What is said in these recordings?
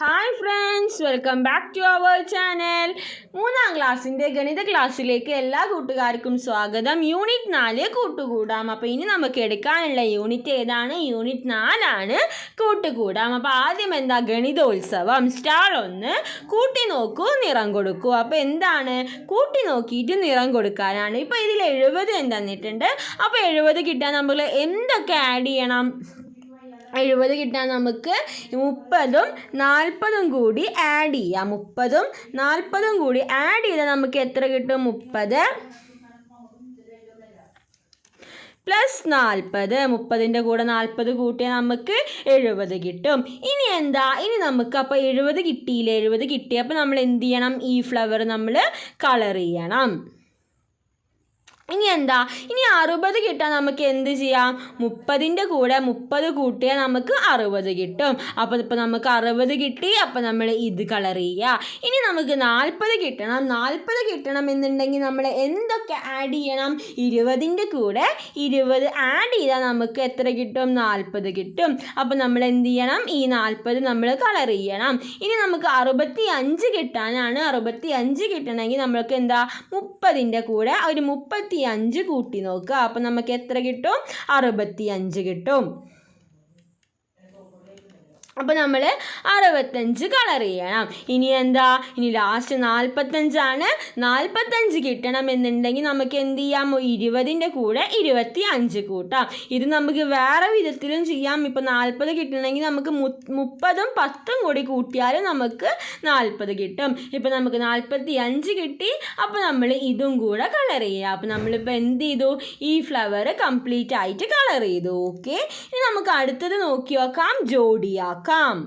Hi friends welcome back to our channel മൂന്നാം ക്ലാസ്സിന്റെ ഗണിത ക്ലാസ്സിലേക്ക് എല്ലാ കൂട്ടുകാർക്കും സ്വാഗതം. യൂണിറ്റ് നാല് കൂട്ടുകൂടാം. അപ്പോൾ ഇനി നമുക്ക് എടുക്കാനുള്ള യൂണിറ്റ് ഏതാണ്? യൂണിറ്റ് നാലാണ് കൂട്ടുകൂടാം. അപ്പോൾ ആദ്യം എന്താ? ഗണിതോത്സവം. സ്റ്റാർ ഒന്ന് കൂട്ടി നോക്കൂ നിറം കൊടുക്കൂ. അപ്പോൾ എന്താണ്? കൂട്ടി നോക്കിയിട്ട് നിറം കൊടുക്കാനാണ്. ഇപ്പോൾ ഇതിൽ എഴുപത് തന്നിട്ടുണ്ട് അപ്പോൾ എഴുപത് കിട്ടാൻ നമ്മൾ എന്തൊക്കെ ആഡ് ചെയ്യണം? എഴുപത് കിട്ടാൻ നമുക്ക് മുപ്പതും നാൽപ്പതും കൂടി ആഡ് ചെയ്യാം. മുപ്പതും നാൽപ്പതും കൂടി ആഡ് ചെയ്താൽ നമുക്ക് എത്ര കിട്ടും? മുപ്പത് പ്ലസ് നാൽപ്പത്. മുപ്പതിന്റെ കൂടെ നാൽപ്പത് കൂട്ടിയാൽ നമുക്ക് എഴുപത് കിട്ടും. ഇനി എന്താ? ഇനി നമുക്ക് അപ്പോൾ എഴുപത് കിട്ടിയില്ല? എഴുപത് കിട്ടിയപ്പോൾ നമ്മൾ എന്ത് ചെയ്യണം? ഈ ഫ്ലവർ നമ്മൾ കളർ ചെയ്യണം. ഇനി എന്താ ഇനി അറുപത് കിട്ടാൻ നമുക്ക് എന്ത് ചെയ്യാം? മുപ്പതിന്റെ കൂടെ മുപ്പത് കൂട്ടിയാൽ നമുക്ക് അറുപത് കിട്ടും. അപ്പോൾ ഇപ്പോൾ നമുക്ക് അറുപത് കിട്ടി അപ്പോൾ നമ്മൾ ഇത് കളർ ചെയ്യുക. ഇനി നമുക്ക് നാൽപ്പത് കിട്ടണം. നാൽപ്പത് കിട്ടണം എന്നുണ്ടെങ്കിൽ നമ്മൾ എന്തൊക്കെ ആഡ് ചെയ്യണം? ഇരുപതിന്റെ കൂടെ ഇരുപത് ആഡ് ചെയ്താൽ നമുക്ക് എത്ര കിട്ടും? നാൽപ്പത് കിട്ടും. അപ്പോൾ നമ്മൾ എന്ത് ചെയ്യണം? ഈ നാൽപ്പത് നമ്മൾ കളർ ചെയ്യണം. ഇനി നമുക്ക് അറുപത്തി അഞ്ച് കിട്ടാനാണ്. അറുപത്തി അഞ്ച് കിട്ടണമെങ്കിൽ നമ്മൾക്ക് എന്താ? മുപ്പതിന്റെ കൂടെ ഒരു മുപ്പത്തി അഞ്ച് കൂട്ടി നോക്കുക. അപ്പം നമുക്ക് എത്ര കിട്ടും? അറുപത്തി അഞ്ച് കിട്ടും. അപ്പോൾ നമ്മൾ അറുപത്തഞ്ച് കളർ ചെയ്യണം. ഇനി എന്താ? ഇനി ലാസ്റ്റ് നാൽപ്പത്തഞ്ചാണ് നാൽപ്പത്തഞ്ച് കിട്ടണം എന്നുണ്ടെങ്കിൽ നമുക്ക് എന്ത് ചെയ്യാം? ഇരുപതിന്റെ കൂടെ ഇരുപത്തി അഞ്ച് കൂട്ടാം. ഇത് നമുക്ക് വേറെ വിധത്തിലും ചെയ്യാം. ഇപ്പോൾ നാൽപ്പത് കിട്ടണമെങ്കിൽ നമുക്ക് മുപ്പതും പത്തും കൂടി കൂട്ടിയാൽ നമുക്ക് നാൽപ്പത് കിട്ടും. ഇപ്പോൾ നമുക്ക് നാൽപ്പത്തി അഞ്ച് കിട്ടി. അപ്പോൾ നമ്മൾ ഇതും കൂടെ കളർ ചെയ്യുക അപ്പോൾ നമ്മളിപ്പോൾ എന്ത് ചെയ്തു? ഈ ഫ്ലവർ കംപ്ലീറ്റ് ആയിട്ട് കളർ ചെയ്തു. ഓക്കെ ഇനി നമുക്ക് അടുത്തത് നോക്കി നോക്കാം. ജോഡിയാക്കാം നോക്കാം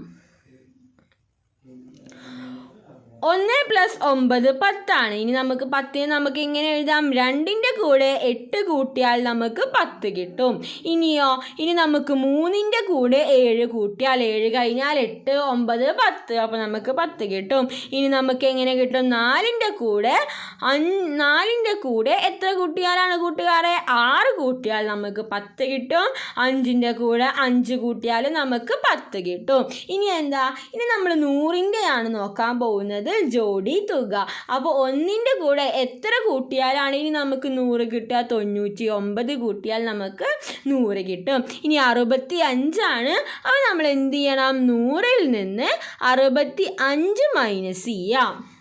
ഒന്ന് പ്ലസ് ഒമ്പത് പത്താണ്. ഇനി നമുക്ക് പത്തിന് നമുക്ക് ഇങ്ങനെ എഴുതാം. രണ്ടിന്റെ കൂടെ എട്ട് കൂട്ടിയാൽ നമുക്ക് പത്ത് കിട്ടും. ഇനിയോ? ഇനി നമുക്ക് മൂന്നിന്റെ കൂടെ ഏഴ് കൂട്ടിയാൽ ഏഴ് കഴിഞ്ഞാൽ എട്ട് ഒമ്പത് പത്ത്. അപ്പോൾ നമുക്ക് പത്ത് കിട്ടും. ഇനി നമുക്ക് എങ്ങനെ കിട്ടും? നാലിന്റെ കൂടെ നാലിന്റെ കൂടെ എത്ര കൂട്ടിയാലാണ് കൂട്ടുകാരെ? ആറ് കൂട്ടിയാൽ നമുക്ക് പത്ത് കിട്ടും. അഞ്ചിന്റെ കൂടെ അഞ്ച് കൂട്ടിയാൽ നമുക്ക് പത്ത് കിട്ടും. ഇനി എന്താ? ഇനി നമ്മൾ നൂറിന്റെയാണ് നോക്കാൻ പോകുന്നത്. ജോഡി തുക. അപ്പോൾ ഒന്നിന്റെ കൂടെ എത്ര കൂട്ടിയാലാണ് ഇനി നമുക്ക് നൂറ് കിട്ടുക? തൊണ്ണൂറ്റി ഒമ്പത് കൂട്ടിയാൽ നമുക്ക് നൂറ് കിട്ടും. ഇനി അറുപത്തി അഞ്ചാണ് അപ്പോൾ നമ്മൾ എന്ത് ചെയ്യണം? നൂറിൽ നിന്ന് അറുപത്തി അഞ്ച് മൈനസ് ചെയ്യാം.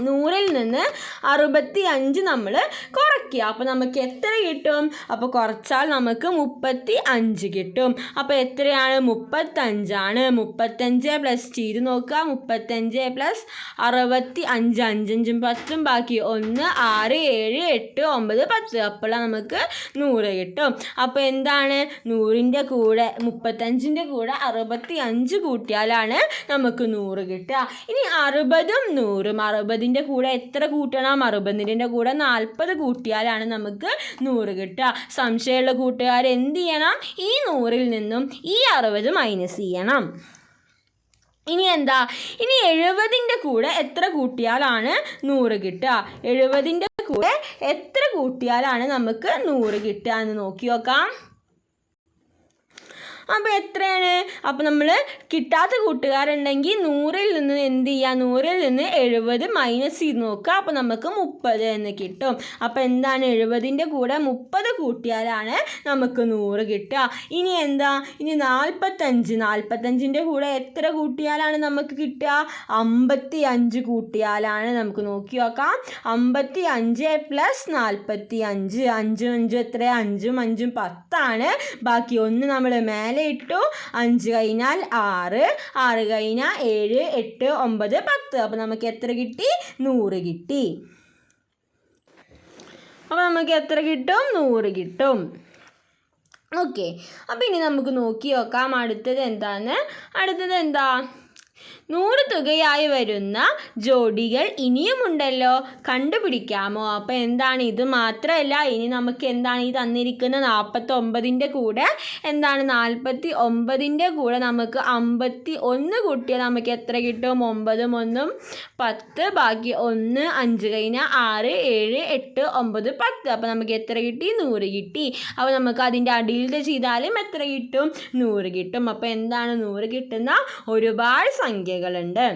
നൂറിൽ നിന്ന് അറുപത്തി അഞ്ച് നമ്മൾ കുറയ്ക്കുക. അപ്പോൾ നമുക്ക് എത്ര കിട്ടും? അപ്പോൾ കുറച്ചാൽ നമുക്ക് മുപ്പത്തി അഞ്ച് കിട്ടും. അപ്പോൾ എത്രയാണ്? മുപ്പത്തഞ്ചാണ്. മുപ്പത്തഞ്ച് പ്ലസ് ചെയ്ത് നോക്കുക. മുപ്പത്തഞ്ച് പ്ലസ് അറുപത്തി അഞ്ച് അഞ്ചഞ്ചും പത്തും ബാക്കി ഒന്ന് ആറ് ഏഴ് എട്ട് ഒമ്പത് പത്ത്. അപ്പോൾ നമുക്ക് നൂറ് കിട്ടും. അപ്പോൾ എന്താണ്? നൂറിന്റെ കൂടെ മുപ്പത്തഞ്ചിന്റെ കൂടെ അറുപത്തി അഞ്ച് കൂട്ടിയാലാണ് നമുക്ക് നൂറ് കിട്ടുക. ഇനി അറുപതും നൂറും. അറുപത് അറുപതിന്റെ കൂടെ എത്ര കൂട്ടണം അറുപതിന്റെ കൂടെ നാൽപ്പത് കൂട്ടിയാലാണ് നമുക്ക് നൂറ് കിട്ടുക. സംശയമുള്ള കൂട്ടുകാർ എന്ത് ചെയ്യണം? ഈ നൂറിൽ നിന്നും ഈ അറുപത് മൈനസ് ചെയ്യണം. ഇനി എന്താ? ഇനി എഴുപതിന്റെ കൂടെ എത്ര കൂട്ടിയാലാണ് നൂറ് കിട്ടുക? എഴുപതിന്റെ കൂടെ എത്ര കൂട്ടിയാലാണ് നമുക്ക് നൂറ് കിട്ടുക എന്ന് നോക്കി നോക്കാം. അപ്പോൾ എത്രയാണ്? അപ്പോൾ നമ്മൾ കിട്ടാത്ത കൂട്ടുകാരുണ്ടെങ്കിൽ നൂറിൽ നിന്ന് എന്ത് ചെയ്യുക നൂറിൽ നിന്ന് എഴുപത് മൈനസ് ചെയ്ത് നോക്കുക. അപ്പോൾ നമുക്ക് മുപ്പത് എന്ന് കിട്ടും. അപ്പോൾ എന്താണ് എഴുപതിന്റെ കൂടെ മുപ്പത് കൂട്ടിയാലാണ് നമുക്ക് നൂറ് കിട്ടുക. ഇനി എന്താ? ഇനി നാൽപ്പത്തഞ്ച് നാൽപ്പത്തഞ്ചിന്റെ കൂടെ എത്ര കൂട്ടിയാലാണ് നമുക്ക് കിട്ടുക? അമ്പത്തി അഞ്ച് കൂട്ടിയാലാണ് നമുക്ക് നോക്കി നോക്കാം. അമ്പത്തി അഞ്ച് പ്ലസ് നാൽപ്പത്തി അഞ്ച് അഞ്ചും അഞ്ചും എത്ര അഞ്ചും അഞ്ചും പത്താണ്. ബാക്കി ഒന്ന് നമ്മൾ മേലെ ഇട്ടു. അഞ്ച് കഴിഞ്ഞാൽ ആറ് ആറ് കഴിഞ്ഞാൽ ഏഴ് എട്ട് ഒമ്പത് പത്ത്. അപ്പോൾ നമുക്ക് എത്ര കിട്ടി? നൂറ് കിട്ടി. അപ്പോൾ നമുക്ക് എത്ര കിട്ടും? നൂറ് കിട്ടും. ഓക്കെ. അപ്പോൾ ഇനി നമുക്ക് നോക്കി നോക്കാം. അടുത്തത് എന്താണ്? അടുത്തത് എന്താ? നൂറ് തുകയായി വരുന്ന ജോഡികൾ ഇനിയുമുണ്ടല്ലോ. കണ്ടുപിടിക്കാമോ? അപ്പോൾ എന്താണ്? ഇത് മാത്രമല്ല ഇനി നമുക്ക് എന്താണ് ഈ തന്നിരിക്കുന്ന നാൽപ്പത്തൊമ്പതിന്റെ കൂടെ? എന്താണ്? നാൽപ്പത്തി ഒമ്പതിന്റെ കൂടെ നമുക്ക് അമ്പത്തി ഒന്ന് കൂട്ടിയാൽ നമുക്ക് എത്ര കിട്ടും? ഒമ്പതും ഒന്നും പത്ത് ബാക്കി ഒന്ന് അഞ്ച് കഴിഞ്ഞാൽ ആറ് ഏഴ് എട്ട് ഒമ്പത് പത്ത്. അപ്പോൾ നമുക്ക് എത്ര കിട്ടി? നൂറ് കിട്ടി. അപ്പോൾ നമുക്ക് അതിന്റെ അടിയിൽ ചെയ്താലും എത്ര കിട്ടും? നൂറ് കിട്ടും. അപ്പോൾ എന്താണ് നൂറ് കിട്ടുന്ന? ഒരുപാട് സംഖ്യകളുണ്ട്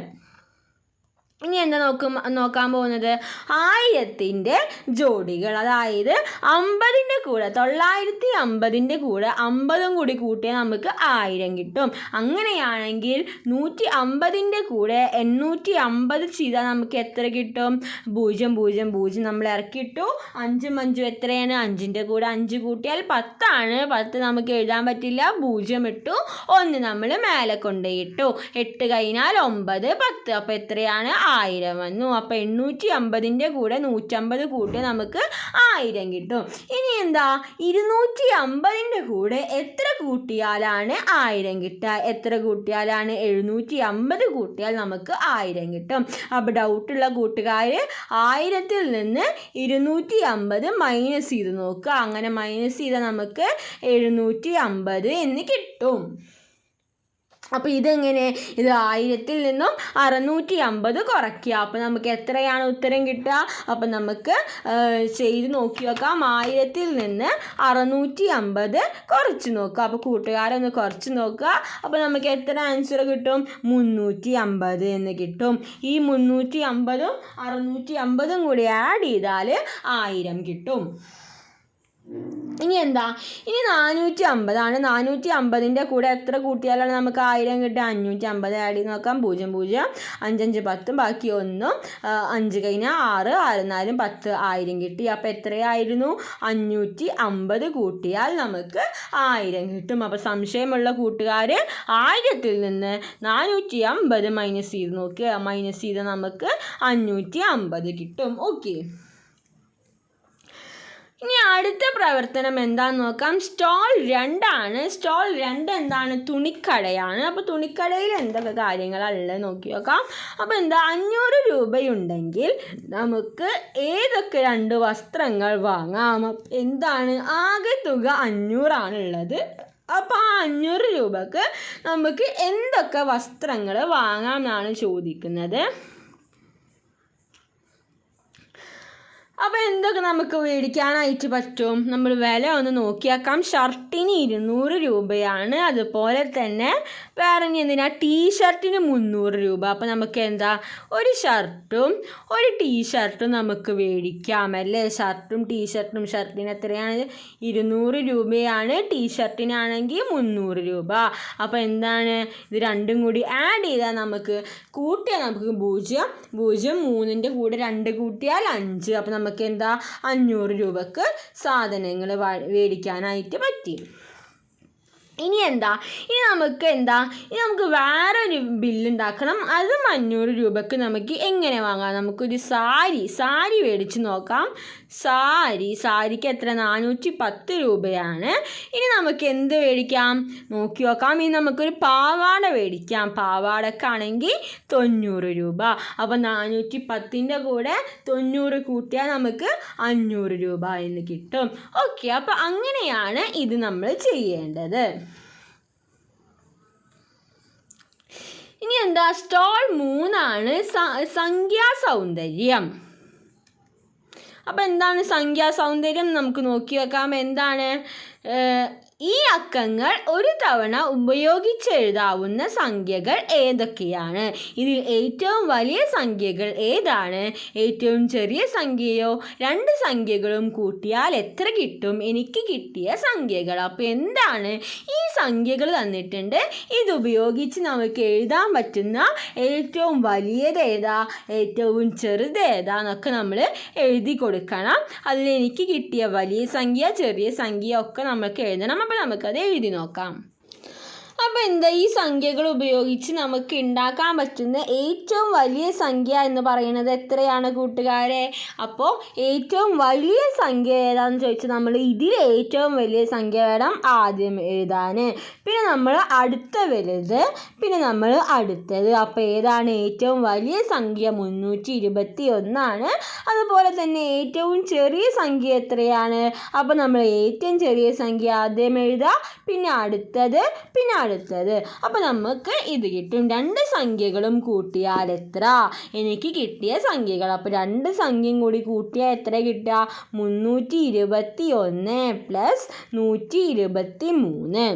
ഇനി എന്താ നോക്കും നോക്കാൻ പോകുന്നത്? ആയിരത്തിന്റെ ജോഡികൾ. അതായത് അമ്പതിന്റെ കൂടെ തൊള്ളായിരത്തി അമ്പതിന്റെ കൂടെ അമ്പതും കൂടി കൂട്ടിയാൽ നമുക്ക് ആയിരം കിട്ടും. അങ്ങനെയാണെങ്കിൽ നൂറ്റി അമ്പതിന്റെ കൂടെ എണ്ണൂറ്റി അമ്പത് ചെയ്താൽ നമുക്ക് എത്ര കിട്ടും? പൂജ്യം പൂജ്യം പൂജ്യം നമ്മൾ ഇറക്കിയിട്ടു. അഞ്ചും അഞ്ചും എത്രയാണ്? അഞ്ചിന്റെ കൂടെ അഞ്ച് കൂട്ടിയാൽ പത്താണ്. പത്ത് നമുക്ക് എഴുതാൻ പറ്റില്ല. പൂജ്യം ഇട്ടു. ഒന്ന് നമ്മൾ മേലെ കൊണ്ടുപോയിട്ടു. എട്ട് കഴിഞ്ഞാൽ ഒമ്പത് പത്ത്. അപ്പോൾ എത്രയാണ്? ആയിരം വന്നു. അപ്പോൾ എണ്ണൂറ്റി അമ്പതിന്റെ കൂടെ നൂറ്റമ്പത് കൂട്ടി നമുക്ക് ആയിരം കിട്ടും. ഇനി എന്താ? ഇരുന്നൂറ്റി അമ്പതിന്റെ കൂടെ എത്ര കൂട്ടിയാലാണ് ആയിരം കിട്ടുക? എത്ര കൂട്ടിയാലാണ് എഴുന്നൂറ്റി അമ്പത് കൂട്ടിയാൽ നമുക്ക് ആയിരം കിട്ടും. അപ്പോൾ ഡൗട്ടുള്ള കൂട്ടുകാർ ആയിരത്തിൽ നിന്ന് ഇരുന്നൂറ്റി അമ്പത് മൈനസ് ചെയ്ത് നോക്കുക. അങ്ങനെ മൈനസ് ചെയ്താൽ നമുക്ക് എഴുന്നൂറ്റി അമ്പത് എന്ന് കിട്ടും. അപ്പോൾ ഇതെങ്ങനെ? ഇത് ആയിരത്തിൽ നിന്നും അറുന്നൂറ്റി അമ്പത് കുറയ്ക്കുക. അപ്പോൾ നമുക്ക് എത്രയാണ് ഉത്തരം കിട്ടുക? അപ്പോൾ നമുക്ക് ചെയ്ത് നോക്കി നോക്കാം ആയിരത്തിൽ നിന്ന് അറുന്നൂറ്റി അമ്പത് കുറച്ച് നോക്കുക. അപ്പോൾ കൂട്ടുകാരൊന്ന് കുറച്ച് നോക്കുക. അപ്പോൾ നമുക്ക് എത്ര ആൻസർ കിട്ടും? മുന്നൂറ്റി അമ്പത് എന്ന് കിട്ടും. ഈ മുന്നൂറ്റി അമ്പതും അറുന്നൂറ്റി അമ്പതും കൂടി ആഡ് ചെയ്താൽ ആയിരം കിട്ടും. ഇനി എന്താ ഇനി നാനൂറ്റി അമ്പതാണ് നാനൂറ്റി അമ്പതിന്റെ കൂടെ എത്ര കൂട്ടിയാലാണ് നമുക്ക് ആയിരം കിട്ടുക? അഞ്ഞൂറ്റി അമ്പത് ആഡ് ചെയ്ത് നോക്കാം. പൂജ്യം പൂജ്യം. അഞ്ചഞ്ച് പത്തും. ബാക്കി ഒന്നും. അഞ്ച് കഴിഞ്ഞാൽ ആറ്. ആറ് നാലും പത്ത് ആയിരം കിട്ടി. അപ്പോൾ എത്രയായിരുന്നു? അഞ്ഞൂറ്റി അമ്പത് കൂട്ടിയാൽ നമുക്ക് ആയിരം കിട്ടും. അപ്പോൾ സംശയമുള്ള കൂട്ടുകാർ ആയിരത്തിൽ നിന്ന് നാനൂറ്റി അമ്പത് മൈനസ് ചെയ്ത് നോക്കുക മൈനസ് ചെയ്ത് നമുക്ക് അഞ്ഞൂറ്റി അമ്പത് കിട്ടും. ഓക്കെ ഇനി അടുത്ത പ്രവർത്തനം എന്താന്ന് നോക്കാം. സ്റ്റോൾ രണ്ടാണ്. സ്റ്റോൾ രണ്ട് എന്താണ്? തുണിക്കടയാണ്. അപ്പോൾ തുണിക്കടയിൽ എന്തൊക്കെ കാര്യങ്ങളല്ല നോക്കി നോക്കാം. അപ്പോൾ എന്താ? അഞ്ഞൂറ് രൂപയുണ്ടെങ്കിൽ നമുക്ക് ഏതൊക്കെ രണ്ട് വസ്ത്രങ്ങൾ വാങ്ങാം? എന്താണ്? ആകെ തുക അഞ്ഞൂറാണ് ഉള്ളത്. അപ്പോൾ ആ അഞ്ഞൂറ് രൂപക്ക് നമുക്ക് എന്തൊക്കെ വസ്ത്രങ്ങൾ വാങ്ങാം എന്നാണ് ചോദിക്കുന്നത്. അപ്പോൾ എന്തൊക്കെ നമുക്ക് മേടിക്കാനായിട്ട് പറ്റും? നമ്മൾ വില ഒന്ന് നോക്കിയാക്കാം ഷർട്ടിന് ഇരുന്നൂറ് രൂപയാണ്. അതുപോലെ തന്നെ വേറെ ഇനി എന്തിനാ? ടീഷർട്ടിന് മുന്നൂറ് രൂപ. അപ്പോൾ നമുക്ക് എന്താ? ഒരു ഷർട്ടും ഒരു ടീഷർട്ടും നമുക്ക് മേടിക്കാം അല്ലേ? ഷർട്ടും ടീഷർട്ടും ഷർട്ടിന് എത്രയാണ്? ഇരുന്നൂറ് രൂപയാണ്. ടീഷർട്ടിനാണെങ്കിൽ മുന്നൂറ് രൂപ. അപ്പോൾ എന്താണ്? ഇത് രണ്ടും കൂടി ആഡ് ചെയ്താൽ നമുക്ക് കൂട്ടിയാൽ നമുക്ക് പൂജ്യം. പൂജ്യം മൂന്നിന്റെ കൂടെ രണ്ട് കൂട്ടിയാൽ അഞ്ച്. അപ്പോൾ നമുക്ക് എന്താ അഞ്ഞൂറ് രൂപക്ക് സാധനങ്ങൾ മേടിക്കാനായിട്ട് പറ്റി. ഇനി എന്താ? ഇനി നമുക്ക് എന്താ? ഇനി നമുക്ക് വേറെ ഒരു ബില്ലുണ്ടാക്കണം അതും അഞ്ഞൂറ് രൂപക്ക് നമുക്ക് എങ്ങനെ വാങ്ങാം? നമുക്കൊരു സാരി സാരി മേടിച്ച് നോക്കാം. സാരി സാരിക്ക് എത്ര? നാനൂറ്റി പത്ത് രൂപയാണ്. ഇനി നമുക്ക് എന്ത് മേടിക്കാം? നോക്കി നോക്കാം. ഇനി നമുക്കൊരു പാവാട മേടിക്കാം. പാവാടക്കാണെങ്കിൽ തൊണ്ണൂറ് രൂപ. അപ്പോൾ നാനൂറ്റി പത്തിന്റെ കൂടെ തൊണ്ണൂറ് കൂട്ടിയാൽ നമുക്ക് അഞ്ഞൂറ് രൂപ എന്ന് കിട്ടും. ഓക്കെ. അപ്പോൾ അങ്ങനെയാണ് ഇത് നമ്മൾ ചെയ്യേണ്ടത്. ഇനി എന്താ സ്റ്റോൾ മൂന്നാണ് സംഖ്യാ സൗന്ദര്യം. അപ്പോൾ എന്താണ് സംഖ്യാ സൗന്ദര്യം? നമുക്ക് നോക്കി വെക്കാം. എന്താണ്? ഈ അക്കങ്ങൾ ഒരു തവണ ഉപയോഗിച്ചെഴുതാവുന്ന സംഖ്യകൾ ഏതൊക്കെയാണ്? ഇതിൽ ഏറ്റവും വലിയ സംഖ്യകൾ ഏതാണ്? ഏറ്റവും ചെറിയ സംഖ്യയോ? രണ്ട് സംഖ്യകളും കൂട്ടിയാൽ എത്ര കിട്ടും? എനിക്ക് കിട്ടിയ സംഖ്യകൾ. അപ്പോൾ എന്താണ്? ഈ സംഖ്യകൾ തന്നിട്ടുണ്ട്. ഇത് ഉപയോഗിച്ച് നമുക്ക് എഴുതാൻ പറ്റുന്ന ഏറ്റവും വലിയത് ഏതാ? ഏറ്റവും ചെറുത് ഏതാ എന്നൊക്കെ നമ്മൾ എഴുതി കൊടുക്കണം. അതിൽ എനിക്ക് കിട്ടിയ വലിയ സംഖ്യ ചെറിയ സംഖ്യ ഒക്കെ നമുക്ക് എഴുതണം. അപ്പോൾ നമുക്കത് എഴുതി നോക്കാം. അപ്പോൾ എന്താ ഈ സംഖ്യകൾ ഉപയോഗിച്ച് നമുക്ക് ഉണ്ടാക്കാൻ പറ്റുന്ന ഏറ്റവും വലിയ സംഖ്യ എന്ന് പറയുന്നത് എത്രയാണ് കൂട്ടുകാരെ? അപ്പോൾ ഏറ്റവും വലിയ സംഖ്യ ഏതാണെന്ന് ചോദിച്ചാൽ നമ്മൾ ഇതിൽ ഏറ്റവും വലിയ സംഖ്യ വേണം ആദ്യം എഴുതാൻ പിന്നെ നമ്മൾ അടുത്ത വലുത് പിന്നെ നമ്മൾ അടുത്തത്. അപ്പോൾ ഏതാണ് ഏറ്റവും വലിയ സംഖ്യ? മുന്നൂറ്റി ഇരുപത്തി ഒന്നാണ് അതുപോലെ തന്നെ ഏറ്റവും ചെറിയ സംഖ്യ എത്രയാണ്? അപ്പോൾ നമ്മൾ ഏറ്റവും ചെറിയ സംഖ്യ ആദ്യം എഴുതുക പിന്നെ അടുത്തത് പിന്നെ അടുത്തത്. അപ്പോൾ നമുക്ക് ഇത് കിട്ടും. രണ്ട് സംഖ്യകളും കൂട്ടിയാൽ എത്ര? എനിക്ക് കിട്ടിയ സംഖ്യകൾ. അപ്പോൾ രണ്ട് സംഖ്യയും കൂടി കൂട്ടിയാൽ എത്ര കിട്ടുക? മുന്നൂറ്റി ഇരുപത്തി ഒന്ന് പ്ലസ് നൂറ്റി ഇരുപത്തി മൂന്ന്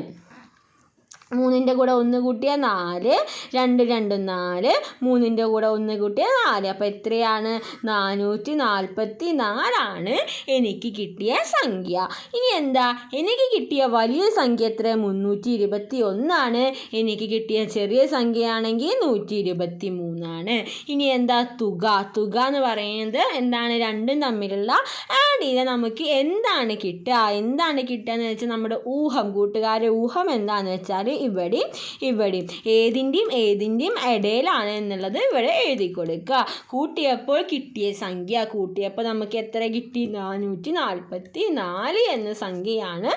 മൂന്നിന്റെ കൂടെ ഒന്ന് കൂട്ടിയാൽ നാല് രണ്ട് രണ്ട് നാല് മൂന്നിന്റെ കൂടെ ഒന്ന് കൂട്ടിയാൽ നാല്. അപ്പോൾ എത്രയാണ്? നാനൂറ്റി നാൽപ്പത്തി നാലാണ് എനിക്ക് കിട്ടിയ സംഖ്യ. ഇനി എന്താ? എനിക്ക് കിട്ടിയ വലിയ സംഖ്യ എത്ര മുന്നൂറ്റി ഇരുപത്തി ഒന്നാണ്. എനിക്ക് കിട്ടിയ ചെറിയ സംഖ്യയാണെങ്കിൽ നൂറ്റി ഇരുപത്തി മൂന്നാണ്. ഇനി എന്താ? തുക. തുക എന്ന് പറയുന്നത് എന്താണ്? രണ്ടും തമ്മിലുള്ള ആഡ്. ചെയ്താൽ നമുക്ക് എന്താണ് കിട്ടുക? എന്താണ് കിട്ടുക എന്ന് വെച്ചാൽ നമ്മുടെ ഊഹം. കൂട്ടുകാരുടെ ഊഹം എന്താണെന്ന് വെച്ചാൽ ഇവിടെയും ഇവിടെയും. ഏതിന്റെയും ഏതിന്റെയും ഇടയിലാണ് എന്നുള്ളത് ഇവിടെ എഴുതി കൊടുക്കുക. കൂട്ടിയപ്പോൾ കിട്ടിയ സംഖ്യ കൂട്ടിയപ്പോൾ നമുക്ക് എത്ര കിട്ടി? നാനൂറ്റി നാൽപ്പത്തി നാല് എന്ന സംഖ്യയാണ്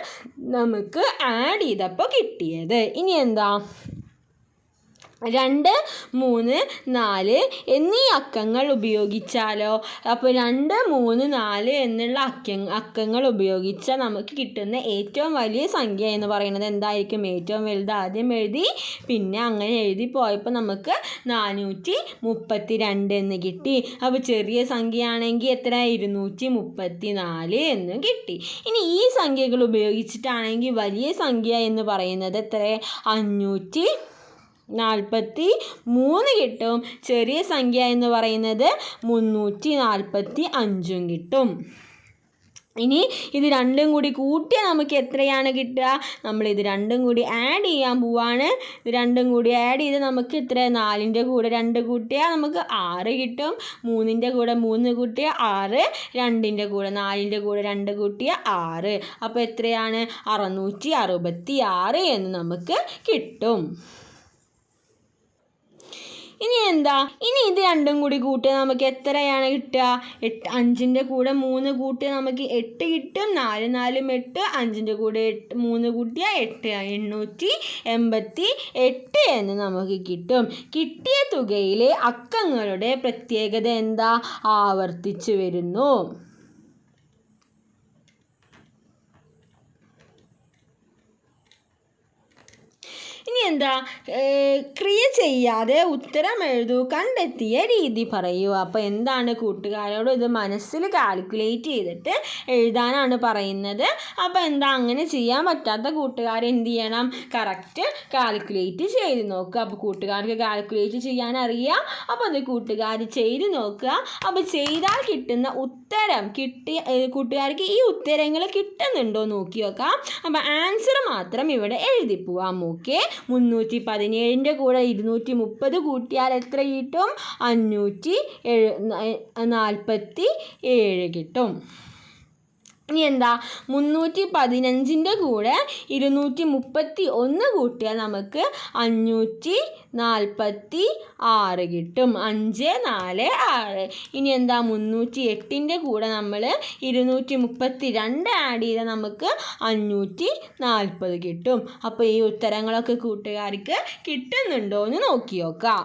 നമുക്ക് ആഡ് ചെയ്തപ്പോൾ കിട്ടിയത്. ഇനി എന്താ? രണ്ട് മൂന്ന് നാല് എന്നീ അക്കങ്ങൾ ഉപയോഗിച്ചാലോ? അപ്പോൾ രണ്ട് മൂന്ന് നാല് എന്നുള്ള അക്ക അക്കങ്ങൾ ഉപയോഗിച്ചാൽ നമുക്ക് കിട്ടുന്ന ഏറ്റവും വലിയ സംഖ്യ എന്ന് പറയുന്നത് എന്തായിരിക്കും? ഏറ്റവും വലുത് ആദ്യം എഴുതി പിന്നെ അങ്ങനെ എഴുതി പോയപ്പോൾ നമുക്ക് നാനൂറ്റി മുപ്പത്തി രണ്ട് എന്ന് കിട്ടി. അപ്പോൾ ചെറിയ സംഖ്യയാണെങ്കിൽ എത്ര? ഇരുന്നൂറ്റി മുപ്പത്തി നാല് എന്ന് കിട്ടി. ഇനി ഈ സംഖ്യകൾ ഉപയോഗിച്ചിട്ടാണെങ്കിൽ വലിയ സംഖ്യ എന്ന് പറയുന്നത് എത്ര? അഞ്ഞൂറ്റി നാൽപ്പത്തി മൂന്ന് കിട്ടും. ചെറിയ സംഖ്യ എന്ന് പറയുന്നത് മുന്നൂറ്റി നാൽപ്പത്തി അഞ്ചും കിട്ടും. ഇനി ഇത് രണ്ടും കൂടി കൂട്ടിയാൽ നമുക്ക് എത്രയാണ് കിട്ടുക? നമ്മൾ ഇത് രണ്ടും കൂടി ആഡ് ചെയ്യാൻ പോവാണ്. ഇത് രണ്ടും കൂടി ആഡ് ചെയ്ത് നമുക്ക് ഇത്ര നാലിന്റെ കൂടെ രണ്ട് കൂട്ടിയാൽ നമുക്ക് ആറ് കിട്ടും. മൂന്നിന്റെ കൂടെ മൂന്ന് കൂട്ടിയാൽ ആറ്. രണ്ടിന്റെ കൂടെ നാലിന്റെ കൂടെ രണ്ട് കൂട്ടിയാൽ ആറ്. അപ്പോൾ എത്രയാണ്? അറുന്നൂറ്റി അറുപത്തി ആറ് എന്ന് നമുക്ക് കിട്ടും. ഇനി എന്താ? ഇനി ഇത് രണ്ടും കൂടി കൂട്ടിയാൽ നമുക്ക് എത്രയാണ് കിട്ടുക? എട്ട് അഞ്ചിന്റെ കൂടെ മൂന്ന് കൂട്ടിയാൽ നമുക്ക് എട്ട് കിട്ടും. നാല് നാലും എട്ട് അഞ്ചിന്റെ കൂടെ എട്ട് മൂന്ന് കൂട്ടിയാൽ എട്ട്. എണ്ണൂറ്റി എൺപത്തി എട്ട് എന്ന് നമുക്ക് കിട്ടും. കിട്ടിയ തുകയിലെ അക്കങ്ങളുടെ പ്രത്യേകത എന്താ? ആവർത്തിച്ചു വരുന്നു. ഇനി എന്താ? ക്രിയ ചെയ്യാതെ ഉത്തരം എഴുതൂ കണ്ടെത്തിയ രീതി പറയൂ. അപ്പോൾ എന്താണ് കൂട്ടുകാരോട് ഇത് മനസ്സിൽ കാൽക്കുലേറ്റ് ചെയ്തിട്ട് എഴുതാനാണ് പറയുന്നത്. അപ്പോൾ എന്താ അങ്ങനെ ചെയ്യാൻ പറ്റാത്ത കൂട്ടുകാർ എന്ത് ചെയ്യണം? കറക്റ്റ് കാൽക്കുലേറ്റ് ചെയ്ത് നോക്കുക. അപ്പോൾ കൂട്ടുകാർക്ക് കാൽക്കുലേറ്റ് ചെയ്യാൻ അറിയാം. അപ്പോൾ അത് കൂട്ടുകാർ ചെയ്ത് നോക്കുക. അപ്പോൾ ചെയ്താൽ കിട്ടുന്ന ഉത്തരം കിട്ടിയ കൂട്ടുകാർക്ക് ഈ ഉത്തരങ്ങൾ കിട്ടുന്നുണ്ടോ നോക്കി നോക്കാം. അപ്പോൾ ആൻസർ മാത്രം ഇവിടെ എഴുതി പോവാം. ഓക്കെ മുന്നൂറ്റി പതിനേഴിന്റെ കൂടെ ഇരുന്നൂറ്റി മുപ്പത് കൂട്ടിയാൽ എത്ര കിട്ടും? അഞ്ഞൂറ്റി എഴു നാൽപ്പത്തി ഏഴ് കിട്ടും. ഇനി എന്താ മുന്നൂറ്റി പതിനഞ്ചിന്റെ കൂടെ ഇരുന്നൂറ്റി മുപ്പത്തി ഒന്ന് കൂട്ടിയാൽ നമുക്ക് അഞ്ഞൂറ്റി നാൽപ്പത്തി ആറ് കിട്ടും. അഞ്ച് നാല് ആറ്. ഇനി എന്താ മുന്നൂറ്റി എട്ടിന്റെ കൂടെ നമ്മൾ ഇരുന്നൂറ്റി മുപ്പത്തി രണ്ട് ആഡ് ചെയ്താൽ നമുക്ക് അഞ്ഞൂറ്റി നാൽപ്പത് കിട്ടും. അപ്പോൾ ഈ ഉത്തരങ്ങളൊക്കെ കൂട്ടുകാർക്ക് കിട്ടുന്നുണ്ടോ എന്ന് നോക്കി നോക്കാം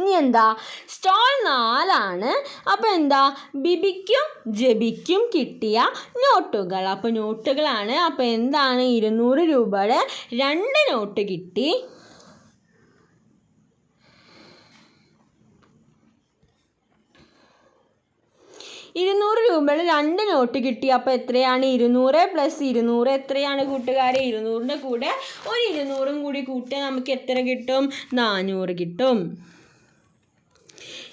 ഇനി എന്താ സ്റ്റോൾ നാലാണ്. അപ്പോൾ എന്താ? ബിബിക്കും ജബിക്കും കിട്ടിയ നോട്ടുകൾ. അപ്പോൾ നോട്ടുകളാണ്. അപ്പോൾ എന്താണ്? ഇരുന്നൂറ് രൂപയുടെ രണ്ട് നോട്ട് കിട്ടി. ഇരുന്നൂറ് രൂപയുടെ രണ്ട് നോട്ട് കിട്ടി. അപ്പോൾ എത്രയാണ്? ഇരുന്നൂറ് പ്ലസ് ഇരുന്നൂറ് എത്രയാണ് കൂട്ടുകാരെ? ഇരുന്നൂറിന്റെ കൂടെ ഒരു ഇരുന്നൂറും കൂടി കൂട്ടിയാൽ നമുക്ക് എത്ര കിട്ടും? നാനൂറ് കിട്ടും.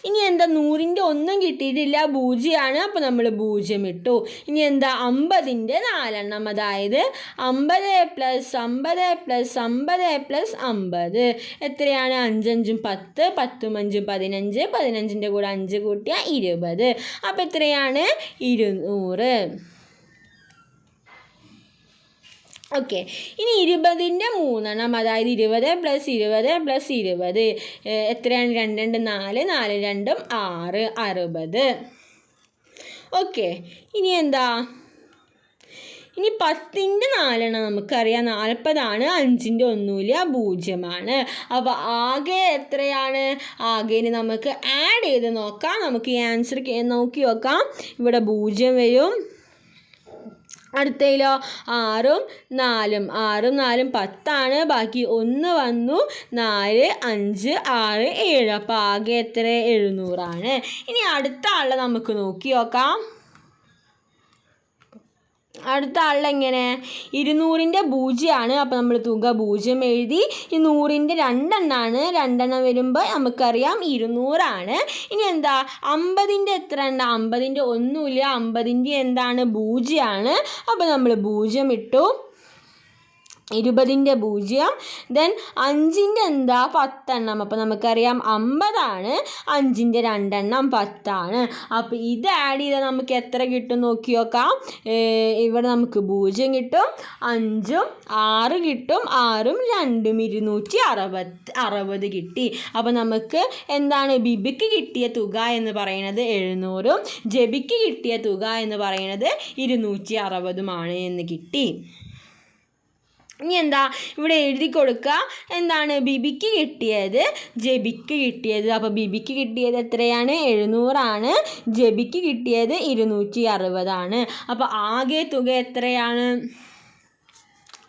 ഇനി എന്താ നൂറിന്റെ ഒന്നും കിട്ടിയിട്ടില്ല പൂജ്യമാണ് അപ്പോൾ നമ്മൾ പൂജ്യം ഇട്ടു. ഇനി എന്താ അമ്പതിന്റെ നാലെണ്ണം അതായത് അമ്പത് പ്ലസ് അമ്പത് പ്ലസ് അമ്പത് പ്ലസ് അമ്പത്. എത്രയാണ്? അഞ്ചഞ്ചും പത്ത് പത്തും അഞ്ചും പതിനഞ്ച് പതിനഞ്ചിന്റെ കൂടെ അഞ്ച് കൂട്ടിയാൽ ഇരുപത്. അപ്പോൾ എത്രയാണ്? ഇരുന്നൂറ്. ഓക്കെ ഇനി ഇരുപതിന്റെ മൂന്നെണ്ണം അതായത് ഇരുപത് പ്ലസ് ഇരുപത് പ്ലസ് ഇരുപത് എത്രയാണ്? രണ്ട് രണ്ട് നാല് നാല് രണ്ടും ആറ് അറുപത്. ഓക്കെ ഇനി എന്താ? ഇനി പത്തിന്റെ നാലെണ്ണം നമുക്കറിയാം. നാൽപ്പതാണ് അഞ്ചിന്റെ ഒന്നുമില്ല പൂജ്യമാണ്. അപ്പോൾ ആകെ എത്രയാണ്? ആകെ നമുക്ക് ആഡ് ചെയ്ത് നോക്കാം. നമുക്ക് ഈ ആൻസർ നോക്കി നോക്കാം. ഇവിടെ പൂജ്യം വരും. അടുത്തതിലോ ആറും നാലും. ആറും നാലും പത്താണ്. ബാക്കി ഒന്ന് വന്നു. നാല് അഞ്ച് ആറ് ഏഴ്. അപ്പോൾ ആകെ എത്ര? എഴുന്നൂറാണ്. ഇനി അടുത്ത ആളെ നമുക്ക് നോക്കി നോക്കാം. അടുത്ത ആളിലെങ്ങനെ? ഇരുന്നൂറിന്റെ പൂജ്യമാണ്. അപ്പോൾ നമ്മൾ തുക പൂജ്യം എഴുതി ഈ നൂറിന്റെ രണ്ടെണ്ണമാണ് രണ്ടെണ്ണം വരുമ്പോൾ നമുക്കറിയാം ഇരുന്നൂറാണ്. ഇനി എന്താ? അമ്പതിന്റെ എത്ര ഉണ്ട് അമ്പതിന്റെ ഒന്നുമില്ല. അമ്പതിന്റെ എന്താണ്? പൂജ്യമാണ്. അപ്പോൾ നമ്മൾ പൂജ്യം ഇട്ടു. ഇരുപതിന്റെ പൂജ്യം ദെൻ അഞ്ചിന്റെ എന്താ പത്തെണ്ണം. അപ്പോൾ നമുക്കറിയാം അമ്പതാണ് അഞ്ചിന്റെ രണ്ടെണ്ണം പത്താണ്. അപ്പോൾ ഇത് ആഡ് ചെയ്താൽ നമുക്ക് എത്ര കിട്ടും നോക്കി നോക്കാം. ഇവിടെ നമുക്ക് പൂജ്യം കിട്ടും അഞ്ചും ആറ് കിട്ടും ആറും രണ്ടും ഇരുന്നൂറ്റി അറുപത് അറുപത് കിട്ടി. അപ്പോൾ നമുക്ക് എന്താണ് ബിബിക്ക് കിട്ടിയ തുക എന്ന് പറയുന്നത് എഴുന്നൂറും ജബിക്ക് കിട്ടിയ തുക എന്ന് പറയുന്നത് ഇരുന്നൂറ്റി അറുപതുമാണ് എന്ന് കിട്ടി. ഇനി എന്താ ഇവിടെ എഴുതി കൊടുക്കുക എന്താണ്? ബിബിക്ക് കിട്ടിയത് ജബിക്ക് കിട്ടിയത്. അപ്പോൾ ബിബിക്ക് കിട്ടിയത് എത്രയാണ്? എഴുന്നൂറാണ്. ജബിക്ക് കിട്ടിയത് ഇരുന്നൂറ്റി അറുപതാണ്. അപ്പോൾ ആകെ തുക എത്രയാണ്?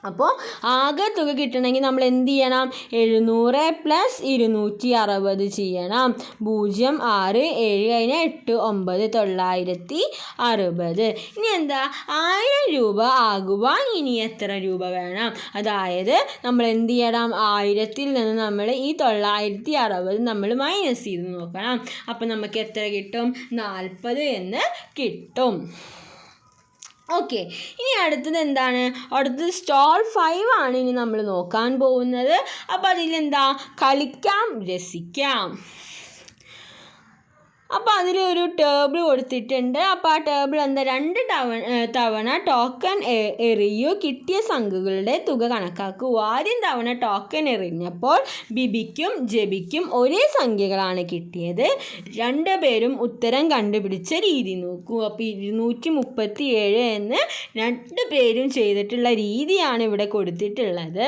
അപ്പോൾ ആകെ തുക കിട്ടണമെങ്കിൽ നമ്മൾ എന്ത് ചെയ്യണം? എഴുന്നൂറ് പ്ലസ് ഇരുന്നൂറ്റി അറുപത് ചെയ്യണം. പൂജ്യം ആറ് ഏഴ് കഴിഞ്ഞ എട്ട് ഒമ്പത് തൊള്ളായിരത്തി അറുപത്. ഇനി എന്താ? ആയിരം രൂപ ആകുവാൻ ഇനി എത്ര രൂപ വേണം? അതായത് നമ്മൾ എന്ത് ചെയ്യണം? ആയിരത്തിൽ നിന്ന് നമ്മൾ ഈ തൊള്ളായിരത്തി അറുപത് നമ്മൾ മൈനസ് ചെയ്ത് നോക്കണം. അപ്പം നമുക്ക് എത്ര കിട്ടും? നാൽപ്പത് എന്ന് കിട്ടും. ഓക്കെ ഇനി അടുത്തത് എന്താണ്? അടുത്തത് സ്റ്റോർ ഫൈവ് ആണ് ഇനി നമ്മൾ നോക്കാൻ പോകുന്നത്. അപ്പോൾ അതിലെന്താ? കളിക്കാം രസിക്കാം. അപ്പോൾ അതിൽ ഒരു ടേബിൾ കൊടുത്തിട്ടുണ്ട്. അപ്പോൾ ആ ടേബിൾ എന്താ രണ്ട് തവണ തവണ ടോക്കൺ എറിയൂ കിട്ടിയ സംഖ്യകളുടെ തുക കണക്കാക്കൂ. ആദ്യം തവണ ടോക്കൺ എറിഞ്ഞപ്പോൾ ബിബിക്കും ജബിക്കും ഒരേ സംഖ്യകളാണ് കിട്ടിയത്. രണ്ട് പേരും ഉത്തരം കണ്ടുപിടിച്ച രീതി നോക്കൂ. അപ്പോൾ ഇരുന്നൂറ്റി മുപ്പത്തി ഏഴ് എന്ന് രണ്ട് പേരും ചെയ്തിട്ടുള്ള രീതിയാണ് ഇവിടെ കൊടുത്തിട്ടുള്ളത്.